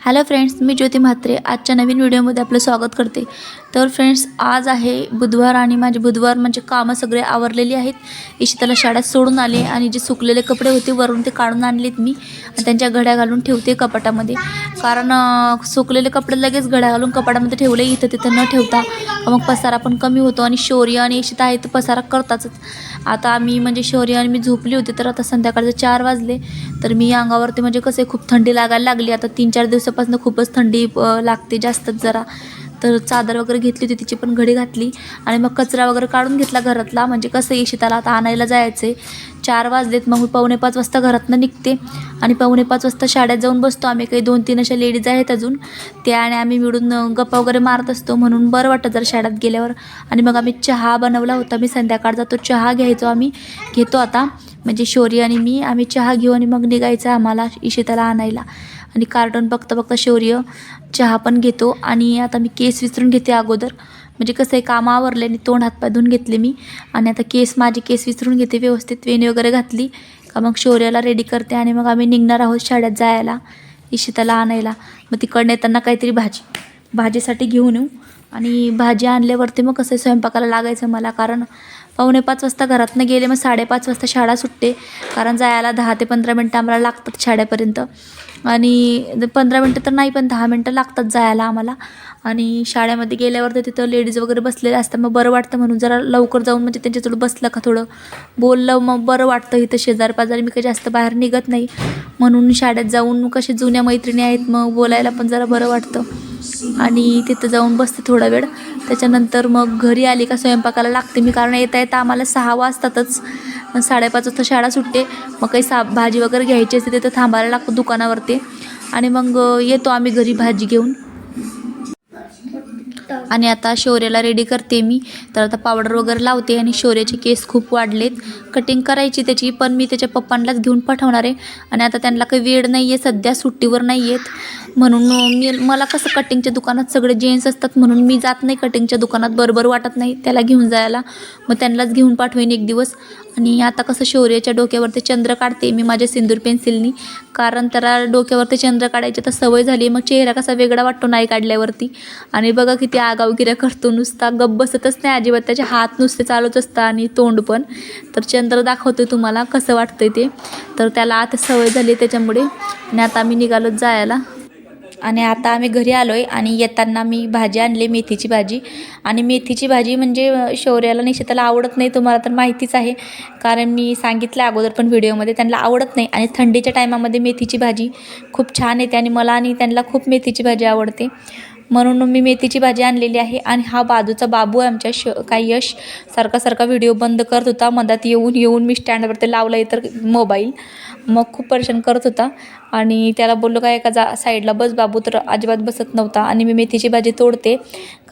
Hello friends मी ज्योती म्हात्रे. आजच्या नवीन व्हिडिओमध्ये आपलं स्वागत करते. तर फ्रेंड्स आज आहे बुधवार आणि माझे बुधवार म्हणजे कामं सगळे आवरलेली आहेत. इशिताला शाळेत सोडून आले आणि जे सुकलेले कपडे होते वरून ते काढून आणलेत मी. आणि त्यांच्या घड्या घालून ठेवते कपाटामध्ये. कारण सुकलेले कपडे लगेच घड्या घालून कपाटामध्ये ठेवले. इथं तिथं न ठेवता मग पसारा पण कमी होतो आणि शौर्य आणि इशिता आहे तर पसारा करताच आता आम्ही म्हणजे शौर्य आणि मी झोपली होती तर आता संध्याकाळचे चार वाजले. तर मी अंगावरती म्हणजे कसं आहे, खूप थंडी लागायला लागली. आता तीन चार दिवसापासून खूपच थंडी लागते जास्तच जरा. तर चादर वगैरे घेतली होती तिची पण घडी घातली. आणि मग कचरा वगैरे काढून घेतला घरातला. म्हणजे कसं आहे शेताला आता आणायला जायचं आहे चार वाजलेत मग पावणे पाच वाजता घरातनं निघते. आणि पावणे पाच वाजता शाळेत जाऊन बसतो आम्ही. काही दोन तीन अशा लेडीज आहेत अजून. त्या आणि आम्ही मिळून गप्पा वगैरे मारत असतो. म्हणून बरं वाटतं जर शाळेत गेल्यावर. आणि मग आम्ही चहा बनवला होता. मी संध्याकाळचा तो चहा घ्यायचो आम्ही. घेतो आता. म्हणजे शौर्य आणि मी आम्ही चहा घेऊ आणि मग निघायचं आम्हाला इशिताला आणायला. आणि कार्टून बघता बघता शौर्य चहा पण घेतो. आणि आता मी केस विसरून घेते अगोदर. म्हणजे कसं आहे काम आवरले आणि तोंड हातपाय धुवून घेतले मी. आणि आता केस माझे केस विसरून घेते व्यवस्थित. वेणी वगैरे घातली का मग शौर्याला रेडी करते आणि मग आम्ही निघणार आहोत शाळेत जायला इशिताला आणायला. मग तिकडनं येताना काहीतरी भाजी भाजीसाठी घेऊन येऊ. आणि भाजी आणल्यावरती मग कसं स्वयंपाकाला लागायचं मला? कारण पावणे पाच वाजता घरातनं गेले मग साडेपाच वाजता शाळा सुटते. कारण जायला दहा ते पंधरा मिनटं आम्हाला लागतात शाळेपर्यंत. आणि पंधरा मिनटं तर नाही पण दहा मिनटं लागतात जायला आम्हाला. आणि शाळेमध्ये गेल्यावर तर तिथं लेडीज वगैरे बसलेल्या असतात. मग बरं वाटतं म्हणून जरा लवकर जाऊन म्हणजे त्यांच्याजवळ बसलं का थोडं? बोललं मग बरं वाटतं इथं शेजार पाजारी मी काही जास्त बाहेर निघत नाही. म्हणून शाळेत जाऊन कसे जुन्या मैत्रिणी आहेत मग बोलायला पण जरा बरं वाटतं. आणि तिथं जाऊन बसते थोडा वेळ. त्याच्यानंतर मग घरी आली का स्वयंपाकाला लागते. मी कारण येता येता आम्हाला सहा वाजतातच. साडेपाच वाजता शाळा सुटते. मग काही सा भाजी वगैरे घ्यायची असते तिथं थांबायला लागतं दुकानावरती. आणि मग येतो आम्ही घरी भाजी घेऊन. आणि आता शौर्याला रेडी करते मी. तर आता पावडर वगैरे लावते आणि शौर्याचे केस खूप वाढलेत. कटिंग करायची त्याची पण मी त्याच्या पप्पांनाच घेऊन पाठवणार आहे. आणि आता त्यांना काही वेळ नाही आहे सध्या सुट्टीवर नाही आहेत म्हणून मी मला कसं कटिंगच्या दुकानात सगळे जेंट्स असतात म्हणून मी जात नाही कटिंगच्या दुकानात बरोबर वाटत नाही त्याला घेऊन जायला. मग त्यांनाच घेऊन पाठवेन एक दिवस. आणि आता कसं शौर्याच्या डोक्यावरती चंद्र काढते मी माझ्या सिंदूर पेन्सिलनी कारण त्याला डोक्यावरती चंद्र काढायची तर सवय झाली. मग चेहरा कसा वेगळा वाटतो नाही काढल्यावरती. आणि बघा किती आगावगिऱ्या करतो नुसता. गप्प बसतच नाही अजिबात. त्याचे हात नुसते चालूच असतात आणि तोंड पण. तर चंद्र दाखवते तुम्हाला कसं वाटतंय ते. तर त्याला आता सवय झाली त्याच्यामुळे. आणि आता आम्ही निघालो जायला. आणि आता आम्ही घरी आलो आहे आणि येताना मी भाजी आणली मेथीची भाजी. आणि मेथीची भाजी म्हणजे शौर्याला निश्चिताला आवडत नाही तुम्हाला तर माहितीच आहे. कारण मी सांगितलं अगोदर पण व्हिडिओमध्ये त्यांना आवडत नाही. आणि थंडीच्या टायमामध्ये मेथीची भाजी खूप छान येते आणि मला आणि त्यांना खूप मेथीची भाजी आवडते. म्हणून मी मेथीची भाजी आणलेली आहे आणि हा बाजूचा बाबू आमच्या श काय यश सारखा सारखा व्हिडिओ बंद करत होता. मधात येऊन येऊन मी स्टँडवरती लावला आहे तर मोबाईल मग खूप परेशान करत होता. आणि त्याला बोललो काय एका जा साईडला बस बाबू तर अजिबात बसत नव्हता आणि मी मेथीची भाजी तोडते.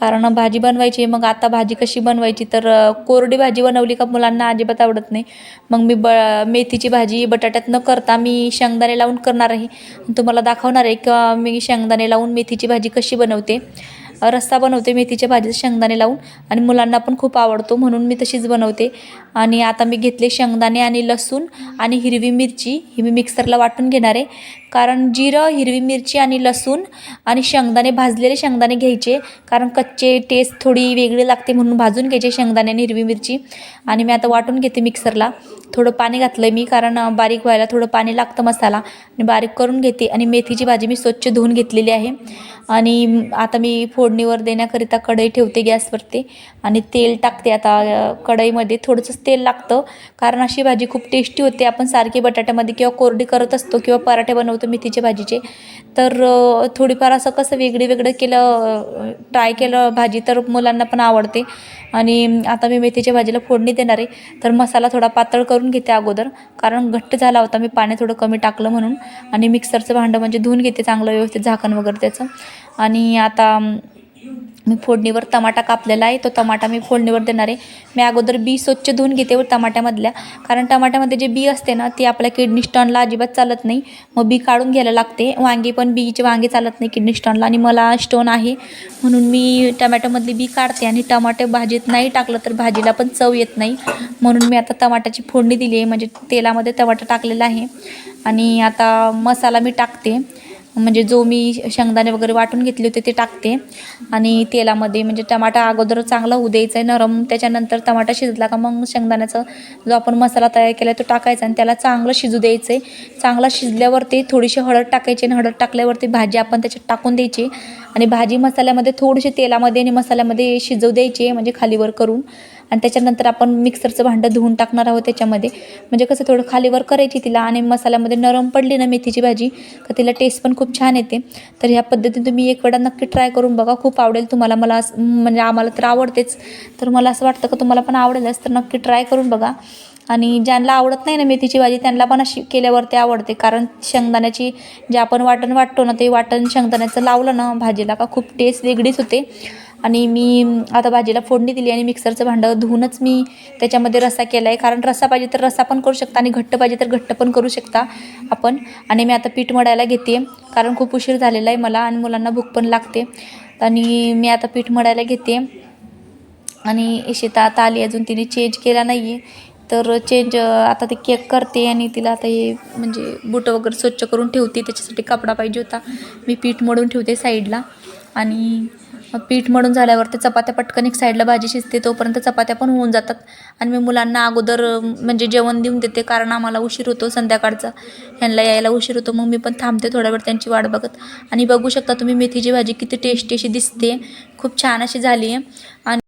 कारण भाजी बनवायची मग आता भाजी कशी बनवायची? तर कोरडी भाजी बनवली का मुलांना अजिबात आवडत नाही. मग मी ब मेथीची भाजी बटाट्यात न करता मी शेंगदाणे लावून करणार आहे तुम्हाला दाखवणार आहे किंवा मी शेंगदाणे लावून मेथीची भाजी कशी बनवते? रस्सा बनवते मेथीच्या भाजीत शेंगदाणे लावून. आणि मुलांना पण खूप आवडतो म्हणून मी तशीच बनवते. आणि आता मी घेतले शेंगदाणे आणि लसूण आणि हिरवी मिरची. ही मी मिक्सरला वाटून घेणार आहे. कारण जिरं हिरवी मिरची आणि लसूण आणि शेंगदाणे भाजलेले शेंगदाणे घ्यायचे. कारण कच्चे टेस्ट थोडी वेगळी लागते म्हणून भाजून घ्यायचे शेंगदाणे आणि हिरवी मिरची. आणि मी आता वाटून घेते मिक्सरला. थोडं पाणी घातलं आहे मी कारण बारीक व्हायला थोडं पाणी लागतं मसाला. आणि बारीक करून घेते. आणि मेथीची भाजी मी स्वच्छ धुवून घेतलेली आहे. आणि आता मी फोड फोडणीवर देण्याकरिता कढई ठेवते गॅसवरती आणि तेल टाकते. आता कढईमध्ये थोडंसंच तेल लागतं. कारण अशी भाजी खूप टेस्टी होते. आपण सारखी बटाट्यामध्ये किंवा कोरडी करत असतो किंवा पराठे बनवतो मेथीच्या भाजीचे. तर थोडीफार असं कसं वेगळी वेगळं केलं ट्राय केलं भाजी तर मुलांना पण आवडते. आणि आता मी मेथीच्या भाजीला फोडणी देणार आहे. तर मसाला थोडा पातळ करून घेते अगोदर. कारण घट्ट झाला होता. मी पाणी थोडं कमी टाकलं म्हणून. आणि मिक्सरचं भांडं म्हणजे धुवून घेते चांगलं व्यवस्थित झाकण वगैरे त्याचं. आणि आता मी फोडणीवर टमाटा कापलेला आहे. तो टमाटा मी फोडणीवर देणार आहे. मी अगोदर बी स्वच्छ धुवून घेते व टमाट्यामधल्या. कारण टमाट्यामध्ये जे बी असते ना ती आपल्या किडनी स्टॉनला अजिबात चालत नाही. मग बी काढून घ्यायला लागते. वांगी पण बीचे वांगे चालत नाही किडनी स्टॉनला आणि मला स्टोन आहे. म्हणून मी टमॅटोमधली बी काढते आणि टमाटे भाजीत नाही टाकलं तर भाजीला पण चव येत नाही. म्हणून मी आता टमाट्याची फोडणी दिली आहे. म्हणजे तेलामध्ये टमाटा टाकलेला आहे. आणि आता मसाला मी टाकते. म्हणजे जो मी शेंगदाणे वगैरे वाटून घेतले होते ते टाकते. आणि तेलामध्ये म्हणजे टमाटा अगोदर चांगला होऊ द्यायचा आहे नरम. त्याच्यानंतर टमाटा शिजला का मग शेंगदाण्याचा जो आपण मसाला तयार केला तो टाकायचा आणि त्याला चांगलं शिजू द्यायचं आहे. चांगला शिजल्यावरती थोडीशी हळद टाकायची आणि हळद टाकल्यावरती भाजी आपण त्याच्यात टाकून द्यायची. आणि भाजी मसाल्यामध्ये थोडीशी तेलामध्ये आणि मसाल्यामध्ये शिजवू द्यायची म्हणजे खालीवर करून. आणि त्याच्यानंतर आपण मिक्सरचं भांडं धुवून टाकणार आहोत त्याच्यामध्ये. म्हणजे कसं थोडं खालीवर करायची तिला आणि मसाल्यामध्ये नरम पडली ना मेथीची भाजी तर तिला टेस्ट पण खूप छान येते. तर ह्या पद्धतीने तुम्ही एक वेळा नक्की ट्राय करून बघा. खूप आवडेल तुम्हाला. मला असं- म्हणजे आम्हाला तर आवडतेच. तर मला असं वाटतं का तुम्हाला पण आवडेलच. तर नक्की ट्राय करून बघा. आणि ज्यांना आवडत नाही ना मेथीची भाजी त्यांना पण अशी केल्यावर ते आवडते. कारण शेंगदाण्याची जे आपण वाटण वाटतो ना ते वाटण शेंगदाण्याचं लावलं ना भाजीला का खूप टेस्ट वेगळीच होते. आणि मी आता भाजीला फोडणी दिली आणि मिक्सरचं भांडं धुवूनच मी त्याच्यामध्ये रस्सा केला आहे कारण रस्सा पाहिजे तर रस्सा पण करू शकता आणि घट्ट पाहिजे तर घट्ट पण करू शकता आपण. आणि मी आता पीठ मळायला घेते. कारण खूप उशीर झालेला आहे मला आणि मुलांना भूक पण लागते. आणि मी आता पीठ मळायला घेते. आणि इशिता आता आली अजून तिने चेंज केला नाही आहे तर चेंज आता ते केक करते आणि तिला आता हे म्हणजे बुटं वगैरे स्वच्छ करून ठेवते. त्याच्यासाठी कपडा पाहिजे होता. मी पीठ मळून ठेवते साईडला आणि पीठ मळून झाल्यावर ते चपात्या पटकन एक साईडला भाजी शिजते तोपर्यंत चपात्या पण होऊन जातात. आणि मी मुलांना अगोदर म्हणजे जेवण देऊन देते कारण आम्हाला उशीर होतो संध्याकाळचा. ह्यांना यायला उशीर होतो मग मी पण थांबते थोड्या वेळ त्यांची वाट बघत. आणि बघू शकता तुम्ही मेथीची भाजी किती टेस्टी अशी दिसते. खूप छान अशी झाली आहे आणि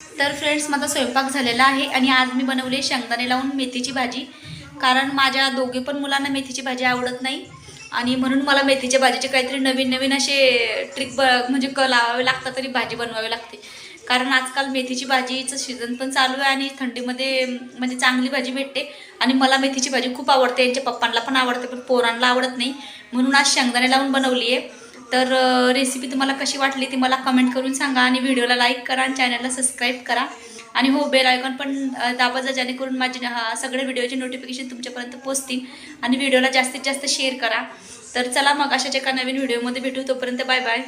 तर फ्रेंड्स माझा स्वयंपाक झालेला आहे आणि आज मी बनवली शेंगदाणे लावून मेथीची भाजी. कारण माझ्या दोघे पण मुलांना मेथीची भाजी आवडत नाही. आणि म्हणून मला मेथीच्या भाजीचे काहीतरी नवीन नवीन असे ट्रिक ब म्हणजे क लावावे लागतात तरी भाजी बनवावी लागते. कारण आजकाल मेथीची भाजीचं सीझन पण चालू आहे आणि थंडीमध्ये म्हणजे चांगली भाजी भेटते. आणि मला मेथीची भाजी खूप आवडते. यांच्या पप्पांना पण आवडते पण पोरांना आवडत नाही. म्हणून आज शेंगदाणे लावून बनवली आहे. तर रेसिपी तुम्हाला कशी वाटली ती मला कमेंट करून सांगा आणि व्हिडिओला लाईक करा आणि चॅनलला सबस्क्राईब करा. आणि हो बेल आयकॉन पण अ, दाबा जा जेणेकरून माझे सगळे व्हिडिओचे नोटिफिकेशन तुमच्यापर्यंत पोचतील. आणि व्हिडिओला जास्तीत जास्त शेअर करा. तर चला मग अशाच एका नवीन व्हिडिओमध्ये भेटू. तोपर्यंत बाय बाय